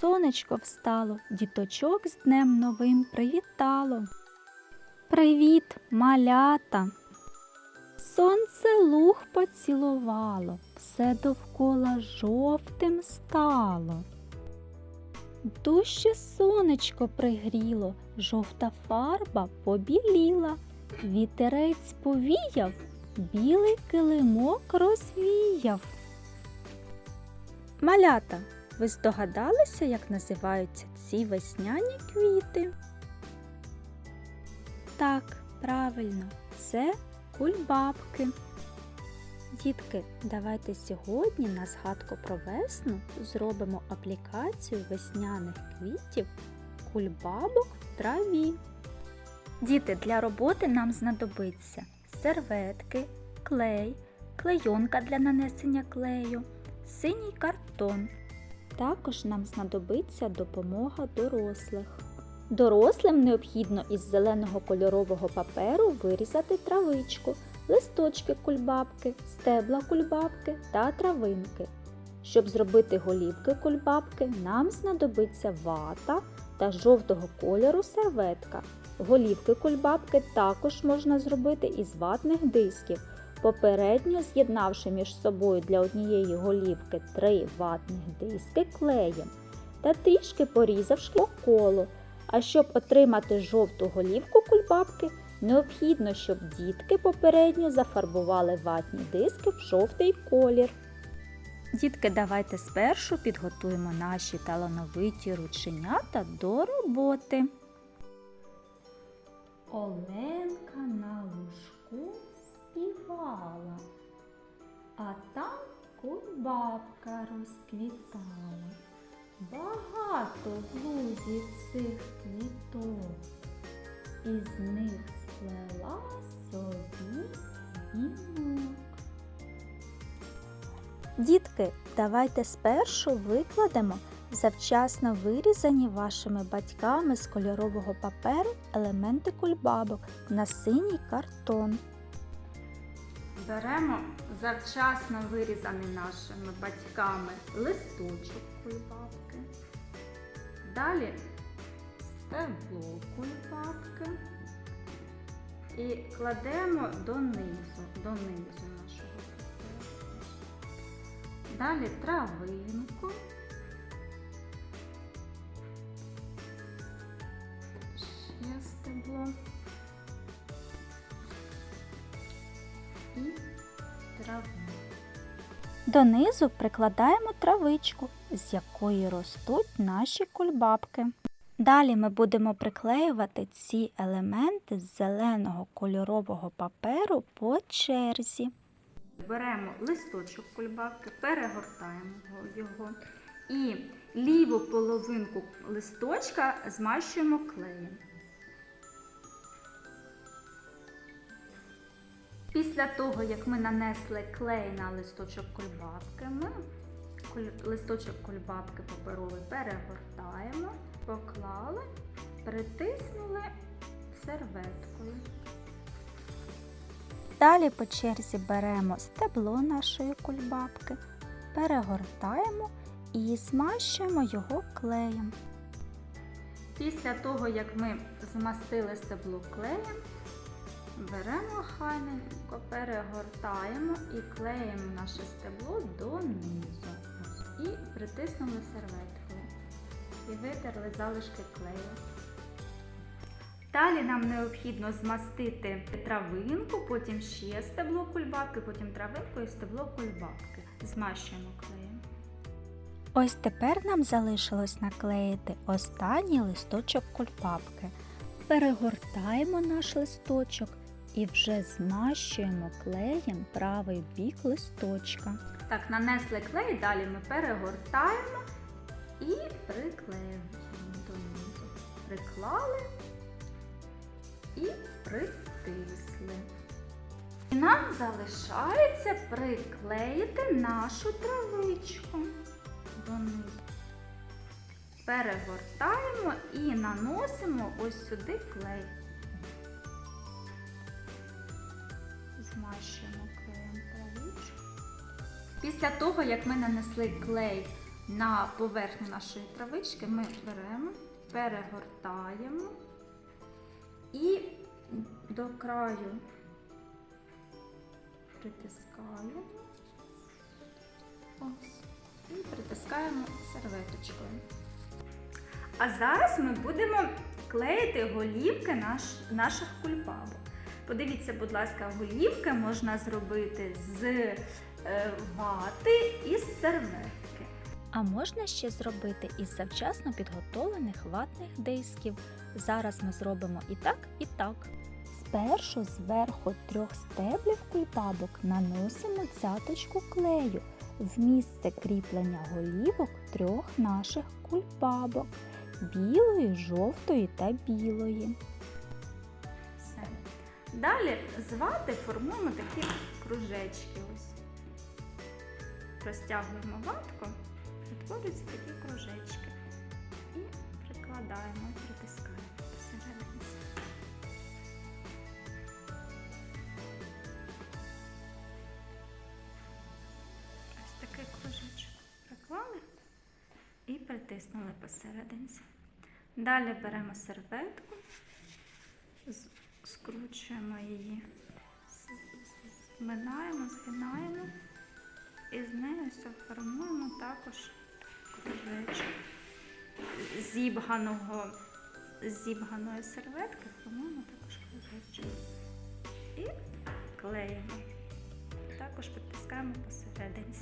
Сонечко встало, діточок з днем новим привітало. Привіт, малята! Сонце луг поцілувало, все довкола жовтим стало. Дужче сонечко пригріло, жовта фарба побіліла, вітерець повіяв, білий килимок розвіяв. Малята, ви здогадалися, як називаються ці весняні квіти? Так, правильно, це кульбабки. Дітки, давайте сьогодні на згадку про весну зробимо аплікацію весняних квітів кульбабок в траві. Діти, для роботи нам знадобиться серветки, клей, клейонка для нанесення клею, синій картон. Також нам знадобиться допомога дорослих. Дорослим необхідно із зеленого кольорового паперу вирізати травичку, листочки кульбабки, стебла кульбабки та травинки. Щоб зробити голівки кульбабки, нам знадобиться вата та жовтого кольору серветка. Голівки кульбабки також можна зробити із ватних дисків, попередньо з'єднавши між собою для однієї голівки три ватних диски клеєм та трішки порізавши по. А щоб отримати жовту голівку кульбабки, необхідно, щоб дітки попередньо зафарбували ватні диски в жовтий колір. Дітки, давайте спершу підготуємо наші талановиті рученята до роботи. Оленка на лужку співала, а там кульбабка розквітала. Багато в лузі цих квіток, із них сплела собі вінок. Дітки, давайте спершу викладемо завчасно вирізані вашими батьками з кольорового паперу елементи кульбабок на синій картон. Беремо завчасно вирізаний нашими батьками листочок кульбабки. Далі стебло кульбабки і кладемо донизу, донизу нашого паперу. Далі травинку. Ще стебло. І травинку. Донизу прикладаємо травичку, з якої ростуть наші кульбабки. Далі ми будемо приклеювати ці елементи з зеленого кольорового паперу по черзі. Беремо листочок кульбабки, перегортаємо його і ліву половинку листочка змащуємо клеєм. Після того, як ми нанесли клей на листочок кульбабки, ми листочок кульбабки паперовий перегортаємо, поклали, притиснули серветкою. Далі по черзі беремо стебло нашої кульбабки, перегортаємо і змащуємо його клеєм. Після того, як ми змастили стебло клеєм, беремо хайненько, перегортаємо і клеїмо наше стебло донизу. І притиснули серветкою. І витерли залишки клею. Далі нам необхідно змастити травинку, потім ще стебло кульбабки, потім травинку і стебло кульбабки. Змащуємо клеєм. Ось тепер нам залишилось наклеїти останній листочок кульбабки. Перегортаємо наш листочок і вже змащуємо клеєм правий бік листочка. Так, нанесли клей, далі ми перегортаємо і приклеюємо донизу. Приклали і притисли. І нам залишається приклеїти нашу травичку донизу. Перегортаємо і наносимо ось сюди клей. Після того, як ми нанесли клей на поверхню нашої травички ми беремо, перегортаємо і до краю притискаємо. Ось. І притискаємо серветочкою. А зараз ми будемо клеїти голівки наш, наших кульбабок. Подивіться, будь ласка, голівки можна зробити з вати і серветки. А можна ще зробити із завчасно підготовлених ватних дисків. Зараз ми зробимо і так, і так. Спершу зверху трьох стеблів кульбабок наносимо цяточку клею в місце кріплення голівок трьох наших кульбабок білої, жовтої та білої. Все. Далі з вати формуємо такі кружечки. Розтягуємо ватку, утворюються такі кружечки. І прикладаємо, притискаємо посередині. Ось такий кружечок приклали і притиснули посерединці. Далі беремо серветку, скручуємо її, зминаємо, згинаємо і з нею формуємо також кружечок зібганого, зібганої серветки формуємо також кружечок. І клеїмо. Також підтискаємо посерединці.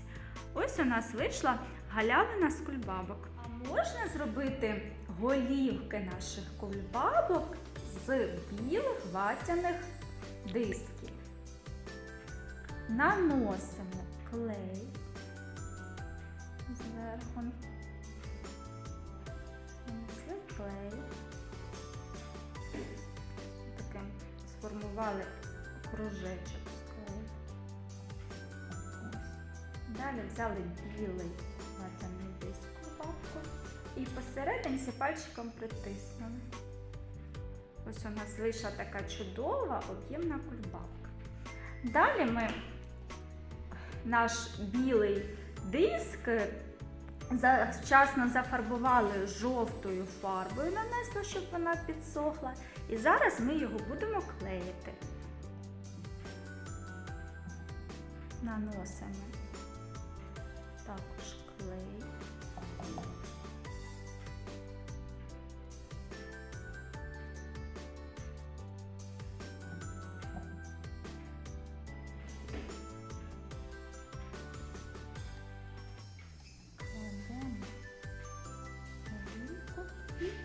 Ось у нас вийшла галявина з кульбабок. А можна зробити голівки наших кульбабок з білих ватяних дисків. Наносимо клей зверху. Нанесли клей. Таким сформували кружечок з клею. Далі взяли білий ватяний диск кульбабку і посерединці пальчиком притиснули. Ось у нас вийшла така чудова об'ємна кульбабка. Далі ми наш білий диск завчасно зафарбували жовтою фарбою, нанесли, щоб вона підсохла. І зараз ми його будемо клеїти. Наносимо також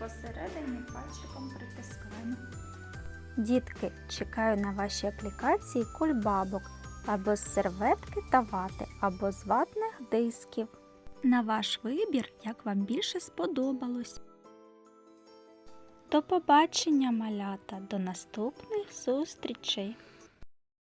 посередині пальчиком притискаємо. Дітки, чекаю на ваші аплікації кульбабок або з серветки та вати, або з ватних дисків. На ваш вибір, як вам більше сподобалось. До побачення, малята, до наступних зустрічей!